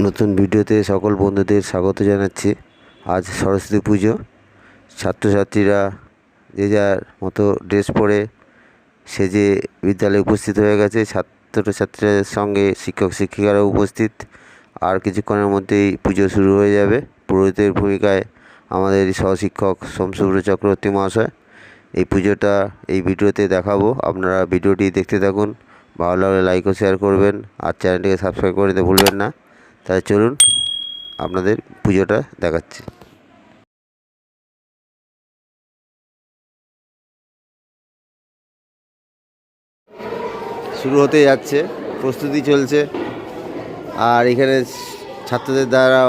নতুন ভিডিওতে সকল বন্ধুদের স্বাগত জানাচ্ছি। আজ সরস্বতী পুজো। ছাত্রছাত্রীরা যে যার মতো ড্রেস পরে সেজে বিদ্যালয়ে উপস্থিত হয়ে গেছে। ছাত্রছাত্রীদের সঙ্গে শিক্ষক শিক্ষিকারাও উপস্থিত। আর কিছুক্ষণের মধ্যেই পুজো শুরু হয়ে যাবে। পুরোহিতের ভূমিকায় আমাদের সহশিক্ষক সোমসুব্র চক্রবর্তী মহাশয়। এই পুজোটা, এই ভিডিওতে দেখাবো। আপনারা ভিডিওটি দেখতে থাকুন। ভালো লাগলে লাইক ও শেয়ার করবেন। আর চ্যানেলটিকে সাবস্ক্রাইব করে দিতে ভুলবেন না। তাই চলুন আপনাদের পুজোটা দেখাচ্ছি। শুরু হতে যাচ্ছে, প্রস্তুতি চলছে। আর এখানে ছাত্রদের দ্বারা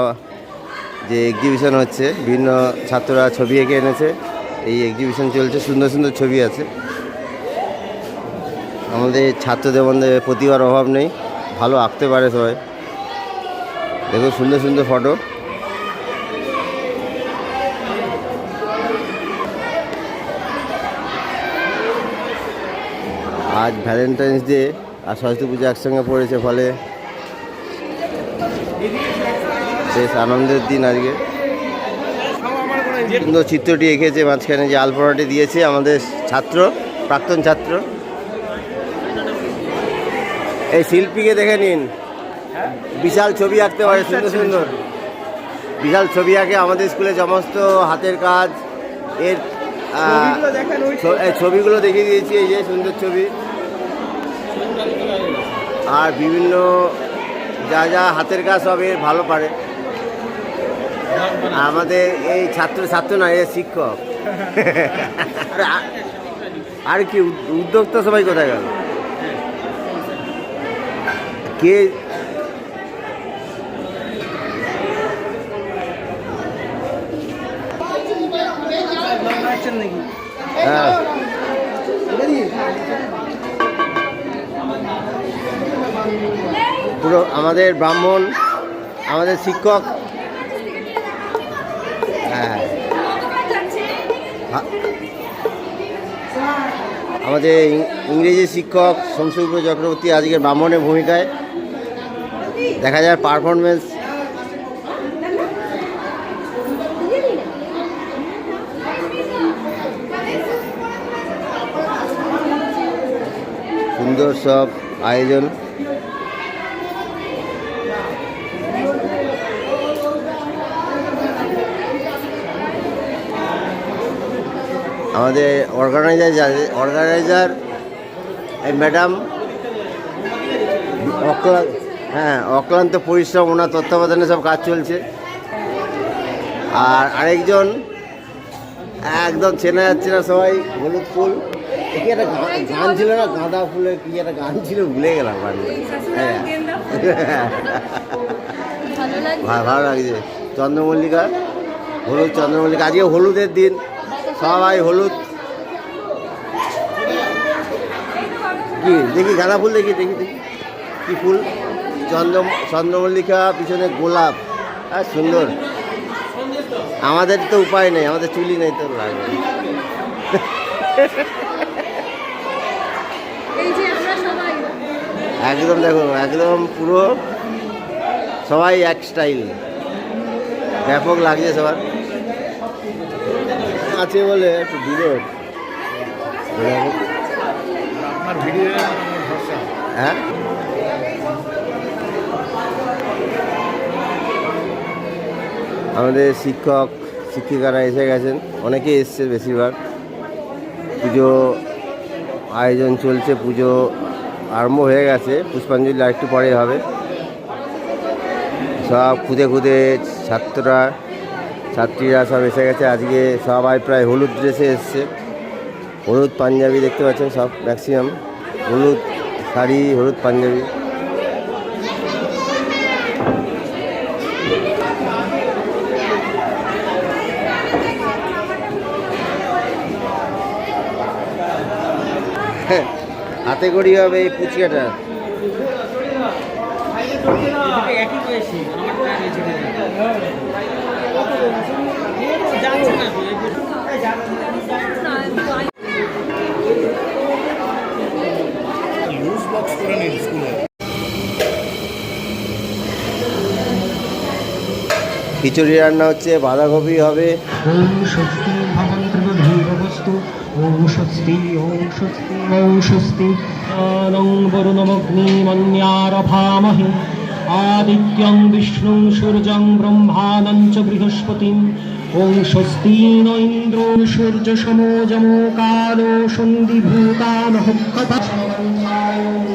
যে এক্সিবিশন হচ্ছে, বিভিন্ন ছাত্ররা ছবি এঁকে এনেছে। এই এক্সিবিশন চলছে, সুন্দর সুন্দর ছবি আছে। আমাদের ছাত্রদের মধ্যে প্রতিভার অভাব নেই, ভালো আঁকতে পারে সবাই। দেখুন সুন্দর সুন্দর ফটো। আজ ভ্যালেন্টাইন্স ডে আর সরস্বতী পুজো একসঙ্গে পড়েছে ফলে। বেশ আনন্দের দিন আজকে। সুন্দর চিত্রটি এঁকেছে, মাঝখানে যে আলপনাটি দিয়েছে আমাদের ছাত্র, প্রাক্তন ছাত্র। এই শিল্পীকে দেখে নিন। বিশাল ছবি আঁকতে পারে সুন্দর সুন্দর। বিশাল ছবি আঁকে আমাদের স্কুলে সমস্ত হাতের কাজ এর ছবিগুলো দেখিয়ে দিয়েছি এই যে সুন্দর ছবি। আর বিভিন্ন যা যা হাতের কাজ সব এর ভালো পারে। আমাদের এই ছাত্র ছাত্র না এর শিক্ষক। আর- আর কি উদ্যোক্তা সবাই কোথায় গেল? কে হ্যাঁ। পুরো আমাদের ব্রাহ্মণ, আমাদের শিক্ষক। হ্যাঁ আমাদের ইংরেজি শিক্ষক শমসুব্র চক্রবর্তী আজকে ব্রাহ্মণের ভূমিকায়। দেখা যায় পারফরমেন্স সুন্দর সব আয়োজন। আমাদের অর্গানাইজার অর্গানাইজার এই ম্যাডাম অক্লান্ত হ্যাঁ অক্লান্ত পরিশ্রম, ওনার তত্ত্বাবধানে সব কাজ চলছে। আর আরেকজন, একদম চেনা যাচ্ছে না সবাই, হলুদ ফুল। কি একটা গান ছিল না? গাঁদা ফুলের কি একটা গান ছিল? ভুলে গেলাম হ্যাঁ। ভালো লাগছে। চন্দ্রমল্লিকা, হলুদ চন্দ্রমল্লিকা। আজকে হলুদের দিন। সবাই হলুদ। কি? দেখি, গাঁদা ফুল দেখি দেখি দেখি। কি ফুল? চন্দ্র, চন্দ্রমল্লিকা, পিছনে গোলাপ। হ্যাঁ সুন্দর। আমাদের তো উপায় নেই, আমাদের চুলি নেই তো লাগবে এই যে আমরা সবাই একদম দেখো একদম পুরো সবাই এক স্টাইল ব্যাপক লাগছে সবার। আছে বলে একটু বিরোধ হ্যাঁ? আমাদের শিক্ষক শিক্ষিকারা এসে গেছেন। অনেকে এসছে বেশিরভাগ। পুজো আয়োজন চলছে পুজো আরম্ভ হয়ে গেছে। পুষ্পাঞ্জলি আরেকটু পরে হবে। সব খুদে খুদে ছাত্ররা ছাত্রীরা সব এসে গেছে। আজকে সবাই প্রায় হলুদ ড্রেসে এসছে। হলুদ পাঞ্জাবি দেখতে পাচ্ছেন সব ম্যাক্সিমাম। হলুদ শাড়ি হলুদ পাঞ্জাবি। হ্যাঁ, হাতে করি হবে এই পুচকাটা খিচুড়ি রান্না হচ্ছে বাঁধাকপি হবে। ভবন্ত্রবধূরবস্তু স্বস্তি ওম স্বস্তি আনং বরুণমগ্নিমন্যারভামহে আদিত্যং বিষ্ণুং সূর্যং ব্রহ্মাণং চ বৃহস্পতিম। স্বস্তি ন ইন্দ্রো সূর্য সমো যমো কালো সন্ধিভূতানহ কথা শ্রীপঞ্চাশ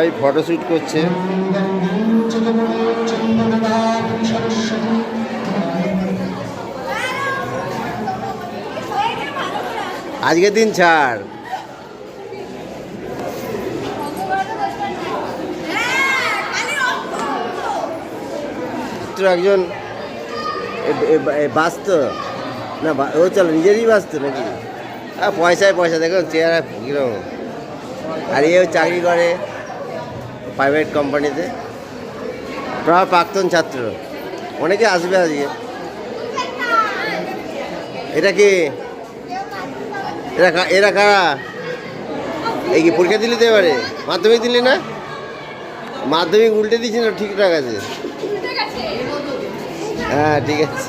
সবাই ফটোশ্যুট করছে। আজকের দিন ছাড়। একজন বাস তো না ও চলো, নিজেরই বাস তো নাকি পয়সায় পয়সা, দেখো চেয়ার কীরকম আর এও চাকরি করে। প্রাইভেট কোম্পানিতে প্রায় প্রাক্তন ছাত্র। অনেকে আসবে আজকে। এটা কি? এরা এরা কারা? এই কি পরীক্ষা দিলি তো এবারে? মাধ্যমিক দিলি না? মাধ্যমিক উল্টে দিয়েছি না ঠিকঠাক আছে? হ্যাঁ ঠিক আছে।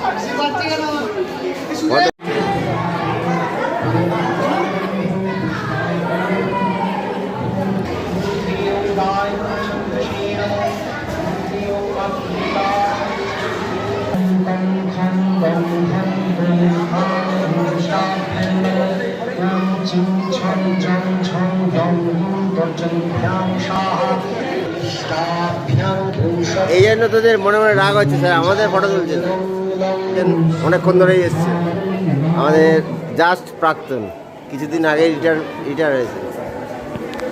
এই জন্য তোদের মনে মনে রাগ হচ্ছে, স্যার। আমাদের ফটো তুলছে অনেকক্ষণ ধরেই এসছে। আমাদের জাস্ট প্রাক্তন। কিছুদিন আগে রিটায়ার রিটায়ার হয়েছে।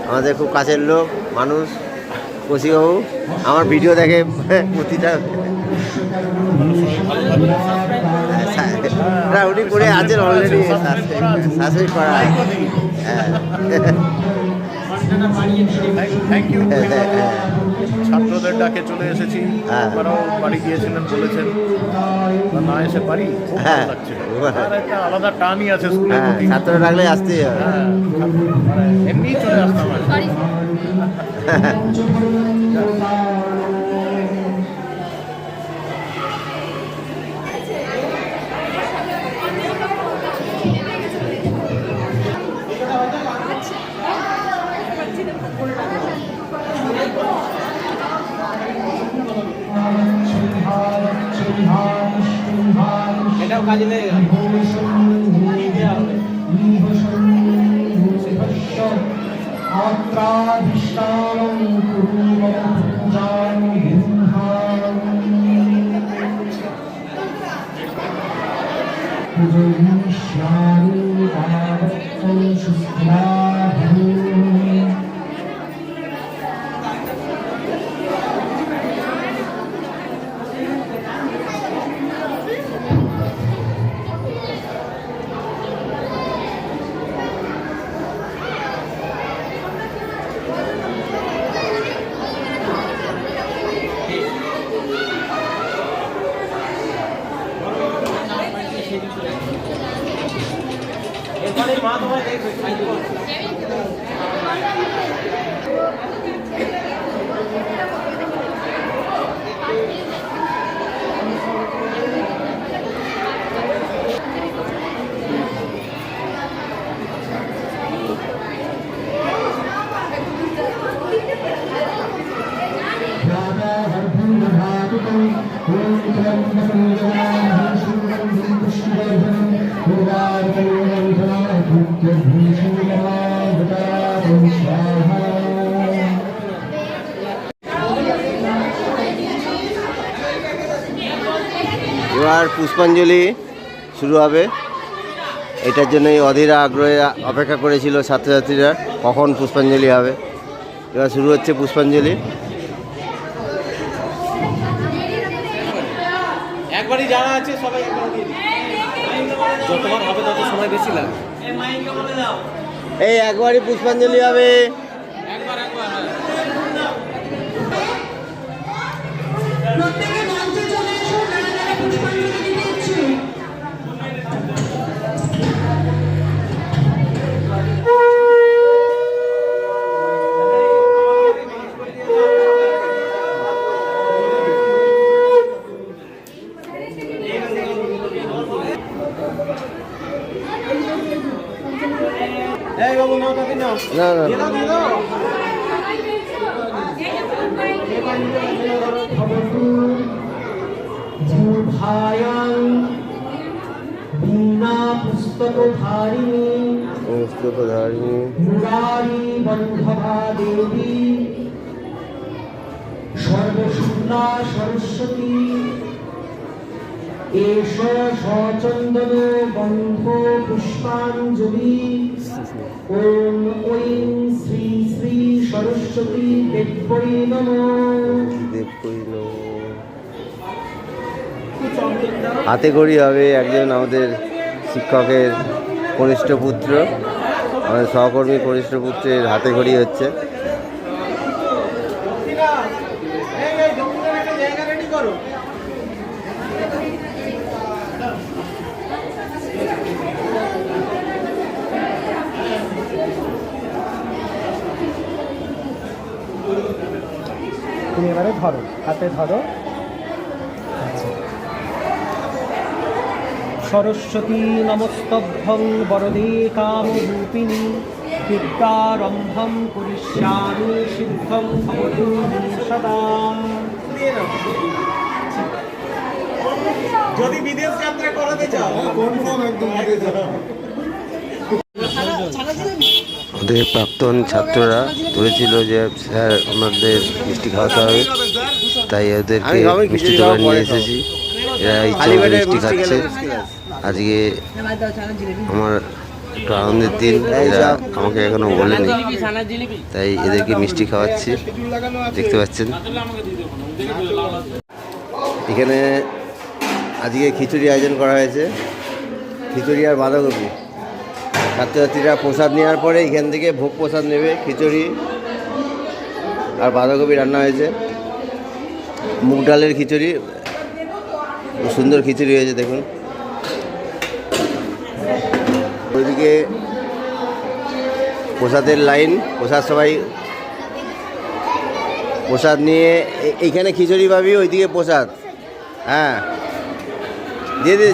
আমাদের খুব কাছের লোক, মানুষ, কৌশিকবাবু। আমার ভিডিও দেখে প্রতিটা উনি করে আছেন অলরেডি শাশুড়ি করা। হ্যাঁ। ছাত্রদের ডাকে চলে এসেছি। হ্যাঁ। আপনারাও বাড়ি গিয়েছিলেন বলেছেন না এসে পারি হ্যাঁ। আলাদা টানই আছে স্কুলের হ্যাঁ প্রতি। ছাত্ররা রাখলে আসতেই হ্যাঁ মানে এমনিই চলে আসতাম এটাও কাজে লেগে গেল দেওয়া হবে এবার পুষ্পাঞ্জলি শুরু হবে। এটার জন্যই অধীরা আগ্রহে অপেক্ষা করেছিল ছাত্রছাত্রীরা কখন পুষ্পাঞ্জলি হবে। এবার শুরু হচ্ছে পুষ্পাঞ্জলি। একবারই যারা আছে সবাই একবার দিয়ে দিই যতবার হবে তত সময় বেশি লাগবে। এই একবারই পুষ্পাঞ্জলি হবে। মঞ্চে চলে এসো যারা যারা পুষ্পাঞ্জলি দিতে ইচ্ছুক এই বাবু নাও তাকে নাও না না জিহ্বায়াং পুস্তকধারিণী মুরারি বন্ধভা দেবী সরস্বতী সচন্দন বন্ধ পুষ্পাঞ্জলি ওম ঐং শ্রী শ্রী সরস্বতী দেব্যৈ নমঃ। দেবকই নমঃ। হাতে করি হবে একজন আমাদের শিক্ষকের কনিষ্ঠ পুত্র। আমাদের সহকর্মী কনিষ্ঠ পুত্রের হাতে খড়ি হচ্ছে। জায়গা রেডি করো। এবারে ধরো হাতে ধরো। সরস্বতী নমস্তভ্যং বরদে কামরূপিণী বিদ্যারম্ভং কুরিষ্যামি সিদ্ধং ভবতু সদা। যদি বিদেশ যাত্রা করাতে চাও। আমাদের প্রাক্তন ছাত্ররা তুলেছিল যে স্যার আমাদের মিষ্টি খাওয়াতে হবে। তাই ওদেরকে মিষ্টি দোকান নিয়ে এসেছি। এরা ইচ্ছে মিষ্টি খাচ্ছে। আজকে আমার একটু আনন্দের দিন এরা আমাকে এখনও বলেনি। তাই এদেরকে মিষ্টি খাওয়াচ্ছি। দেখতে পাচ্ছেন। এখানে আজকে খিচুড়ি আয়োজন করা হয়েছে। খিচুড়ি আর বাঁধাকপি। ছাত্রছাত্রীরা প্রসাদ নেওয়ার পরে এখান থেকে ভোগ প্রসাদ নেবে, খিচুড়ি আর বাঁধাকপি রান্না হয়েছে। মুগ ডালের খিচুড়ি, সুন্দর খিচুড়ি হয়েছে, দেখুন। ওইদিকে প্রসাদের লাইন, প্রসাদ সবাই প্রসাদ নিয়ে এইখানে খিচুড়ি পাবি, ওইদিকে প্রসাদ। হ্যাঁ। দিয়ে দিয়ে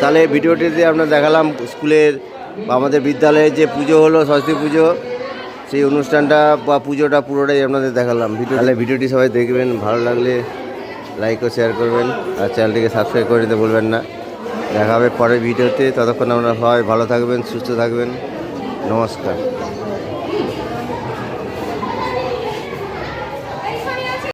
তাহলে ভিডিওটিতে আমরা দেখালাম স্কুলের বা আমাদের বিদ্যালয়ে যে পুজো হলো সরস্বতী পুজো, সেই অনুষ্ঠানটা বা পুজোটা পুরোটাই আপনাদের দেখালাম। ভিডিও তাহলে ভিডিওটি সবাই দেখবেন, ভালো লাগলে লাইক ও শেয়ার করবেন, আর চ্যানেলটিকে সাবস্ক্রাইব করে দিতে বলবেন না। দেখা হবে পরের ভিডিওতে, ততক্ষণ আমরা সবাই ভালো থাকবেন, সুস্থ থাকবেন। নমস্কার।